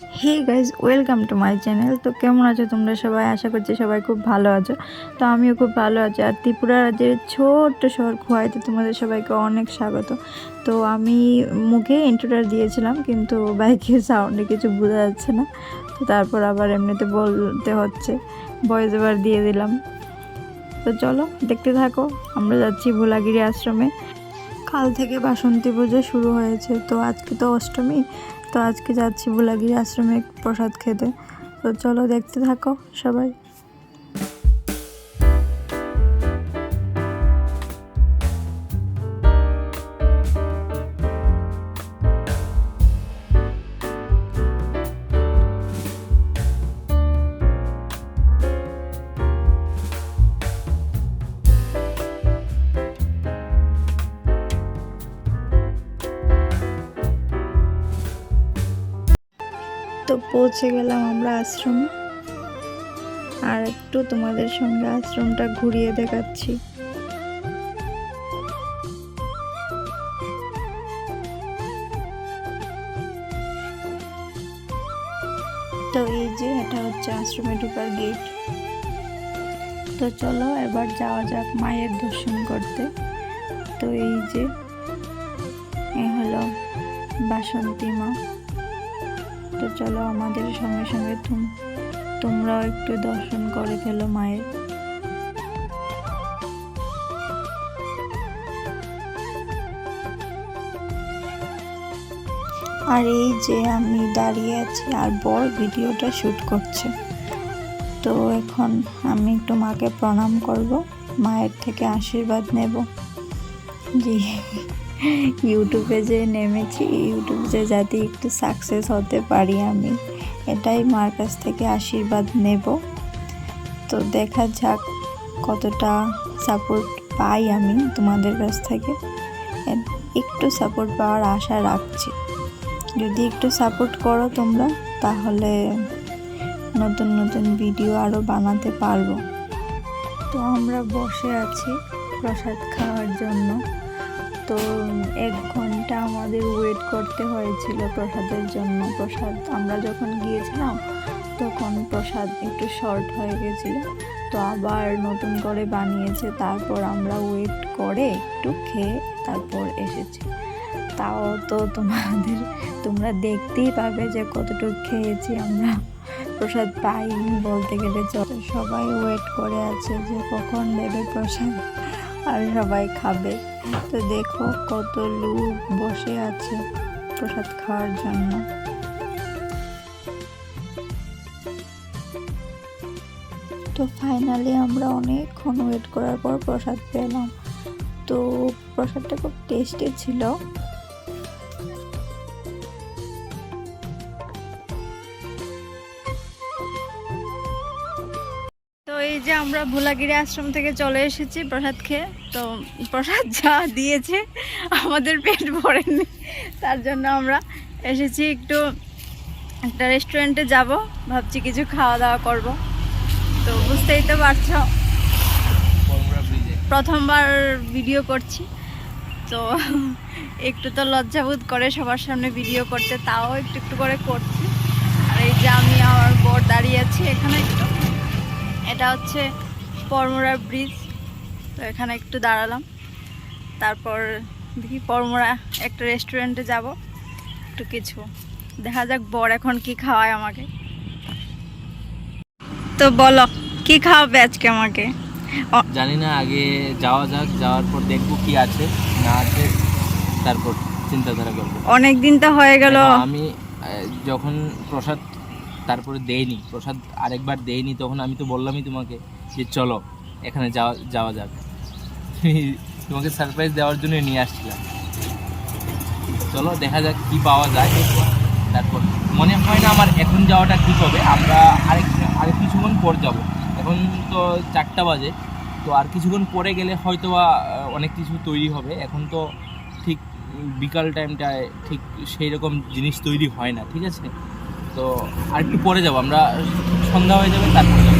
Hey guys welcome to my channel. তো কেমন আছো তোমরা সবাই? আশা করছি সবাই খুব ভালো আছো। তো আমিও খুব ভালো আছি। আর ত্রিপুরা রাজ্যের ছোট্ট শহর খোয়াইতে তোমাদের সবাইকে অনেক স্বাগত। তো আমি মুখে ইন্ট্রোটা দিয়েছিলাম, কিন্তু বাইকের সাউন্ডে কিছু বোঝা যাচ্ছে না। তো তারপর আবার এমনিতে বলতে হচ্ছে ভয়েস ওভার দিয়ে দিলাম। তো চলো, দেখতে থাকো। আমরা যাচ্ছি ভোলাগিরি আশ্রমে। কাল থেকে বাসন্তী পুজো শুরু হয়েছে। তো আজকে তো অষ্টমী। তো আজকে যাচ্ছি বুলাগিরি আশ্রমে প্রসাদ খেতে। তো চলো দেখতে থাকো সবাই। পৌঁছে গেলাম আমরা আশ্রমে। আর একটু তোমাদের সঙ্গে আশ্রমটা ঘুরিয়ে দেখাচ্ছি। তো এই যে, এটা হচ্ছে আশ্রমে ঢোকার গেট তো চলো, এবার যাওয়া যাক মায়ের দর্শন করতে। তো এই যে, এ হলো বাসন্তী মা। তো চলো, আমাদের সঙ্গে সঙ্গে তুম, তোমরাও একটু দর্শন করে ফেলো মায়ের। আর এই যে আমি দাঁড়িয়ে আছি, আর বড় ভিডিওটা শ্যুট করছে। তো এখন আমি একটু মাকে প্রণাম করব, মায়ের থেকে আশীর্বাদ নেব। জি। ইউটিউবে যে নেমেছি, ইউটিউব যে যাতে একটু সাকসেস হতে পারি আমি, এটাই মার কাছ থেকে আশীর্বাদ নেব। তো দেখা যাক কতটা সাপোর্ট পাই আমি তোমাদের কাছ থেকে। একটু সাপোর্ট পাওয়ার আশা রাখছি। যদি একটু সাপোর্ট করো তোমরা, তাহলে নতুন নতুন ভিডিও আরও বানাতে পারব। তো আমরা বসে আছি প্রসাদ খাওয়ার জন্য। তো এক ঘণ্টা আমাদের ওয়েট করতে হয়েছিল প্রসাদের জন্য। প্রসাদ, আমরা যখন গিয়েছিলাম, তখন প্রসাদ একটু শর্ট হয়ে গেছিল। তো আবার নতুন করে বানিয়েছে, তারপর আমরা ওয়েট করে একটু খেয়ে তারপর এসেছি। তাও তো তোমাদের, তোমরা দেখতেই পাবে যে কতটুকু খেয়েছি আমরা। প্রসাদ পাইনি বলতে গেলে সবাই ওয়েট করে আছে যে কখন দেবে প্রসাদ। আর সবাই খাবে। তো দেখো কত লোক বসে আছে প্রসাদ খাওয়ার জন্য। তো ফাইনালি আমরা অনেকক্ষণ ওয়েট করার পর প্রসাদ পেলাম। তো প্রসাদটা খুব টেস্টি ছিল। আমরা ভোলাগিরি আশ্রম থেকে চলে এসেছি প্রসাদ খেয়ে। তো প্রসাদ যা দিয়েছে আমাদের পেট ভরেনি। তার জন্য আমরা এসেছি একটু একটা রেস্টুরেন্টে যাব, ভাবছি কিছু খাওয়া দাওয়া করব। তো বুঝতেই তো পারছ। প্রথমবার ভিডিও করছি। তো একটু তো লজ্জাবোধ করে সবার সামনে ভিডিও করতে, তাও একটু একটু করে করছি। আর এই যে আমি আমার বর এটা হচ্ছে পরমরা ব্রিজ তো এখানে একটু দাঁড়ালাম। তারপর দেখি পরমরা একটা রেস্টুরেন্টে যাব। একটু কিছু। দেখা যাক বর এখন কি খাওয়ায় আমাকে। তো বলো কি খাওয়াবে আজকে আমাকে? জানি না আগে যাওয়া যাক যাওয়ার পর দেখব কি আছে। না আছে তারপর চিন্তাধারা করব। অনেক দিন তো হয়ে গেল। আমি যখন প্রসাদ তারপরে দেয়নি। প্রসাদ আরেকবার দেয়নি, তখন আমি তো বললামই তোমাকে যে চলো, এখানে যাওয়া যাওয়া যাক। তোমাকে সারপ্রাইজ দেওয়ার জন্য নিয়ে আসছিলাম। চলো, দেখা যাক কি পাওয়া যায়। তারপর, মনে হয় না আমার এখন যাওয়াটা ঠিক হবে। আমরা আরেক আরেক কিছুক্ষণ পর যাব। এখন তো চারটা বাজে। তো আর কিছুক্ষণ পরে গেলে হয়তো বা অনেক কিছু তৈরি হবে। এখন তো ঠিক বিকাল টাইমটায় ঠিক সেই রকম জিনিস তৈরি হয় না, ঠিক আছে? তো আর একটু পরে যাব আমরা সন্ধ্যা হয়ে যাবে তারপর যাব।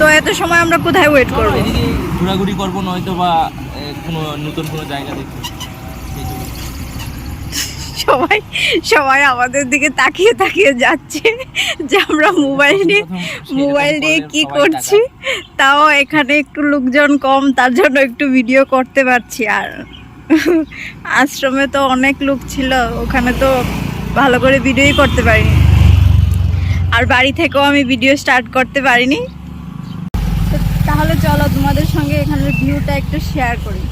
তো এত সময় আমরা কোথায় ওয়েট করব? এদিকে ঘোরাঘুরি করব নয়তো বা কোনো নতুন কোনো জায়গা দেখব। সবাই সবাই আমাদের দিকে তাকিয়ে তাকিয়ে যাচ্ছে যে আমরা মোবাইল নিয়ে মোবাইল নিয়ে কি করছি? তাও এখানে একটু লোকজন কম তার জন্য একটু ভিডিও করতে পারছি। আর আশ্রমে তো অনেক লোক ছিল ওখানে তো ভালো করে ভিডিওই করতে পারিনি। আর বাড়ি থেকেও আমি ভিডিও স্টার্ট করতে পারিনি। তাহলে চলো তোমাদের সঙ্গে এখানের ভিউটা একটু শেয়ার করি।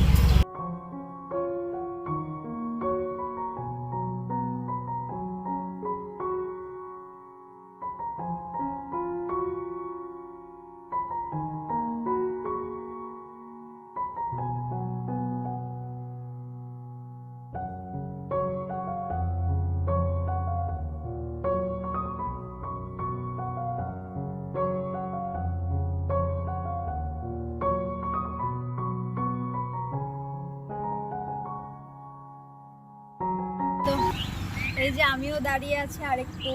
এই যে আমিও দাঁড়িয়ে আছি আর একটু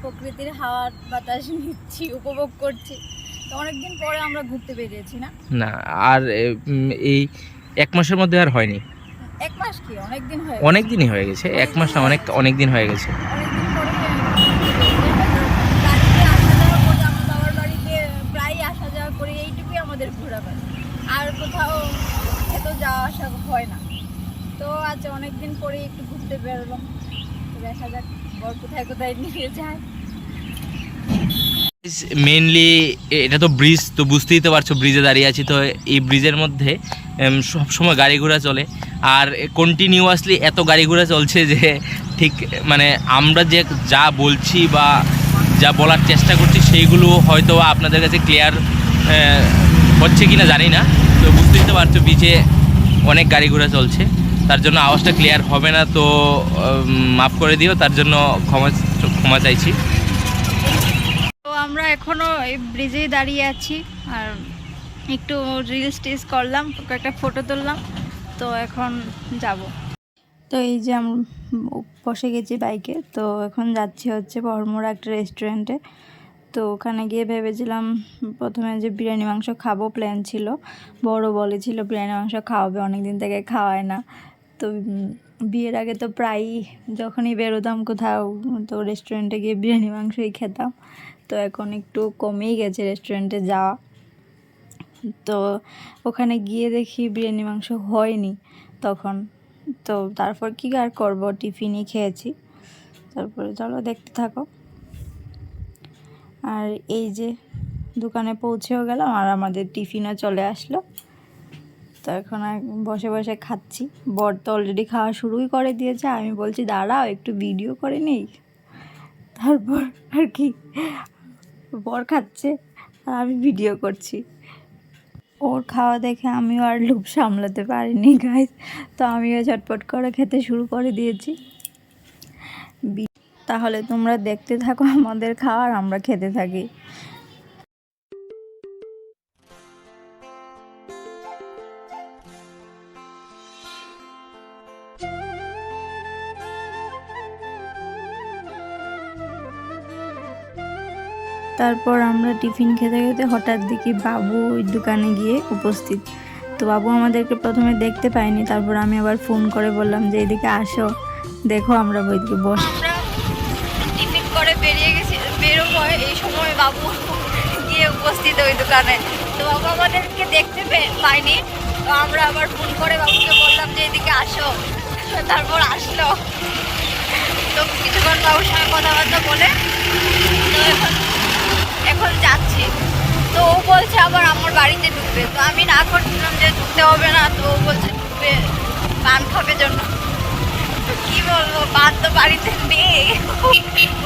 প্রকৃতির হাওয়া বাতাস নিচ্ছি উপভোগ করছি। তো অনেকদিন পরে আমরা ঘুরতে বেরিয়েছি না? না আর এই এক মাসের মধ্যে আর হয়নি। এক মাস কি? অনেক দিন হয়ে অনেক দিনই হয়ে গেছে এক মাস না অনেক অনেক দিন হয়ে গেছে। আর কোথাও খেতেও যাওয়া আসা হয় না। তো আজ অনেকদিন পরে একটু ঘুরতে বেরোলাম। দেখা মেনলি এটা তো ব্রিজ তো বুঝতেই তো পারছ ব্রিজে দাঁড়িয়ে আছি। তো এই ব্রিজের মধ্যে সবসময় গাড়ি ঘোড়া চলে। আর কন্টিনিউয়াসলি এত গাড়ি ঘোড়া চলছে যে, ঠিক মানে আমরা যে যা বলছি বা যা বলার চেষ্টা করছি, সেইগুলো হয়তো আপনাদের কাছে ক্লিয়ার হচ্ছে কি না জানি না। তো বুঝতেই তো পারছ ব্রিজে অনেক গাড়ি ঘোড়া চলছে। তার জন্য আওয়াজটা ক্লিয়ার হবে না, তো মাফ করে দিও, তার জন্য ক্ষমা ক্ষমা চাইছি। তো আমরা এখনও এই ব্রিজেই দাঁড়িয়ে আছি, আর একটু রিলস টিলস করলাম একটা ফটো তুললাম, তো এখন যাব। তো এই যে আমরা বসে গেছি বাইকে তো এখন যাচ্ছি হচ্ছে বহরমোড়া একটা রেস্টুরেন্টে তো ওখানে গিয়ে ভেবেছিলাম প্রথমে যে বিরিয়ানি মাংস খাব প্ল্যান ছিল। বড় বলেছিল, বিরিয়ানি মাংস খাওয়াবে অনেক দিন থেকে খাওয়ায় না। তো বিয়ের আগে তো প্রায়ই যখনই বেরোতাম কোথাও, তো রেস্টুরেন্টে গিয়ে বিরিয়ানি মাংসই খেতাম। তো এখন একটু কমেই গেছে রেস্টুরেন্টে যাওয়া। তো ওখানে গিয়ে দেখি বিরিয়ানি মাংস হয়নি তখন। তো তারপর কী আর করব, টিফিনই খেয়েছি। তারপরে চলো দেখতে থাকো। আর এই যে দোকানে পৌঁছেও গেলাম আর আমাদের টিফিনও চলে আসলো। তো এখন বসে বসে খাচ্ছি। বর তো অলরেডি খাওয়া শুরুই করে দিয়েছে। আমি বলছি, দাঁড়াও, একটু ভিডিও করে নেই। তারপর আর কি, বর খাচ্ছে, আর আমি ভিডিও করছি। ওর খাওয়া দেখে আমিও আর লোভ সামলাতে পারিনি গাইজ তো আমিও ঝটপট করে খেতে শুরু করে দিয়েছি। তাহলে তোমরা দেখতে থাকো আমাদের খাওয়া আর আমরা খেতে থাকি। তারপর আমরা টিফিন খেতে খেতে হঠাৎ দেখি বাবু ওই দোকানে গিয়ে উপস্থিত। তো বাবু আমাদেরকে প্রথমে দেখতে পাইনি তারপর আমি আবার ফোন করে বললাম যে, এদিকে আসো, দেখো আমরা ওইদিকে বস টিফিন করে বেরিয়ে গেছি, বেরোবো এই সময় বাবু গিয়ে উপস্থিত ওই দোকানে। তো বাবু আমাদেরকে দেখতে পাইনি তো আমরা আবার ফোন করে বাবুকে বললাম যে, এদিকে আসো। তারপর আসলো। তো কিছুক্ষণ বাবুর সঙ্গে কথাবার্তা বলে, তো এখন এখন যাচ্ছি। তো ও বলছে আবার আমার বাড়িতে ঢুকবে। তো আমি না করছিলাম যে ঢুকতে হবে না তো ও বলছে ঢুকবে পান খাবে জন্য। তো কি বলব পান তো বাড়িতে নেই।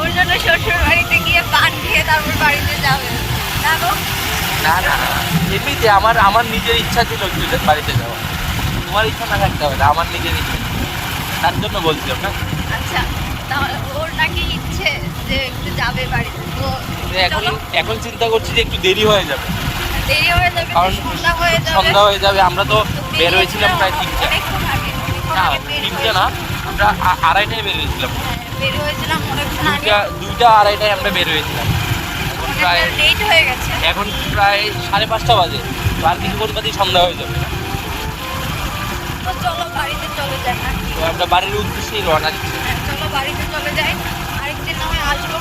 ওর জন্য শ্বশুর বাড়িতে গিয়ে পান খেয়ে তারপর বাড়িতে যাবে। দেখো না না এমনিতে আমার আমার নিজের ইচ্ছা ছিল একটু বাড়িতে যাওয়া তোমার ইচ্ছা না থাকতে হবে আমার নিজের ইচ্ছা। তার জন্য বলছিলাম না। আচ্ছা তাহলে ওর নাকি ইচ্ছে যে একটু যাবে বাড়িতে। তো এখন এখন চিন্তা করছি যে একটু দেরি হয়ে যাবে। দেরি হয়ে যাবে কারণ সন্ধ্যা হয়ে যাবে। আমরা তো বের হয়েছিলাম প্রায় তিনটা। না তিনটা না আমরা আড়াইটায় বের হয়েছিলাম। হ্যাঁ, দুইটা দুইটা আড়াইটায় আমরা বের হয়েছিলাম। এখন প্রায় এখন প্রায় সাড়ে পাঁচটা বাজে। তো আর কিছু করতে সন্ধ্যা হয়ে যাবে। তো আমরা বাড়ির উদ্দেশ্যেই রওনা দিচ্ছি। হ্যাঁ, চলো বাড়িতে চলে যাই। আরেকদিন না হয় আসব।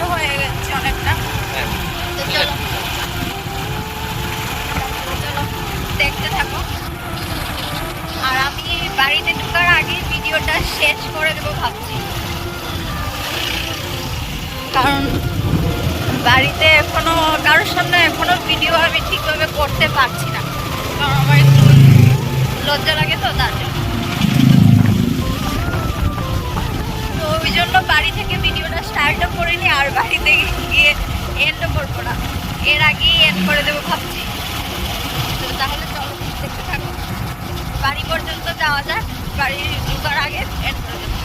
এখন হয়ে গেছে অনেকটা। হ্যাঁ। তো চলো। চলো দেখতে থাকো। আর আমি বাড়িতে ঢোকার আগে ভিডিওটা শেষ করে দেবো ভাবছি। কারণ বাড়িতে এখনও কারোর সামনে এখনও ভিডিও আমি ঠিকভাবে করতে পারছি না। কারণ আমার একটু লজ্জা লাগে। করব না। এর আগেই এড করে দেবো ভাবছি। তো তাহলে চলো, দেখতে থাকো। বাড়ি পর্যন্ত যাওয়া যাক। বাড়ি ঢোকার আগে এড করে দেবো।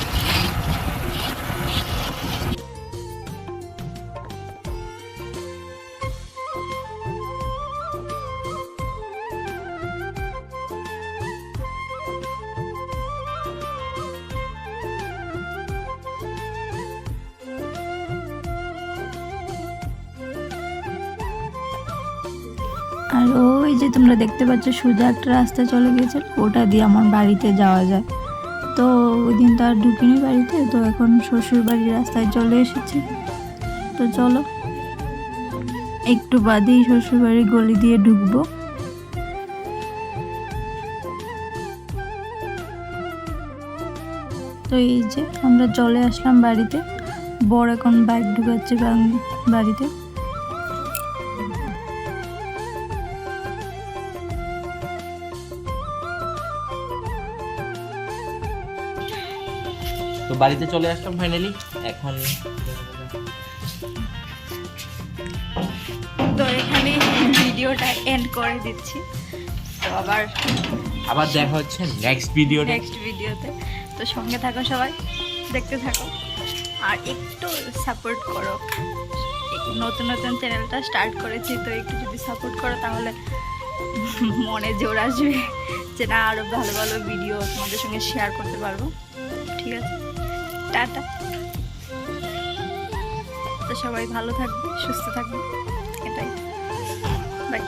আর ওই যে তোমরা দেখতে পাচ্ছ, সোজা একটা রাস্তা চলে গেছে, ওটা দিয়ে আমার বাড়িতে যাওয়া যায়। তো ওই দিন তো আর ঢুকিনি বাড়িতে, তো এখন শ্বশুর বাড়ির রাস্তায় চলে এসেছি। তো চলো, একটু বাদেই শ্বশুর বাড়ির গলি দিয়ে ঢুকবো। তো এই যে আমরা চলে আসলাম বাড়িতে বড় এখন বাইক ঢুকাচ্ছে বাড়িতে। বাড়িতে চলে আসলাম ফাইনালি এখন তো এখানে ভিডিওটা এন্ড করে দিচ্ছি। তো আবার আবার দেখা হচ্ছে নেক্সট ভিডিও নেক্সট ভিডিওতে তো সঙ্গে থাকো সবাই দেখতে থাকো। আর একটু সাপোর্ট করো। নতুন নতুন চ্যানেলটা স্টার্ট করেছি তো একটু যদি সাপোর্ট করো তাহলে মনে জোর আসবে যে না আরও ভালো ভালো ভিডিও তোমাদের সঙ্গে শেয়ার করতে পারব। ঠিক আছে? টাটা। তো সবাই ভালো থাকবে সুস্থ থাকবে এটাই। বাই।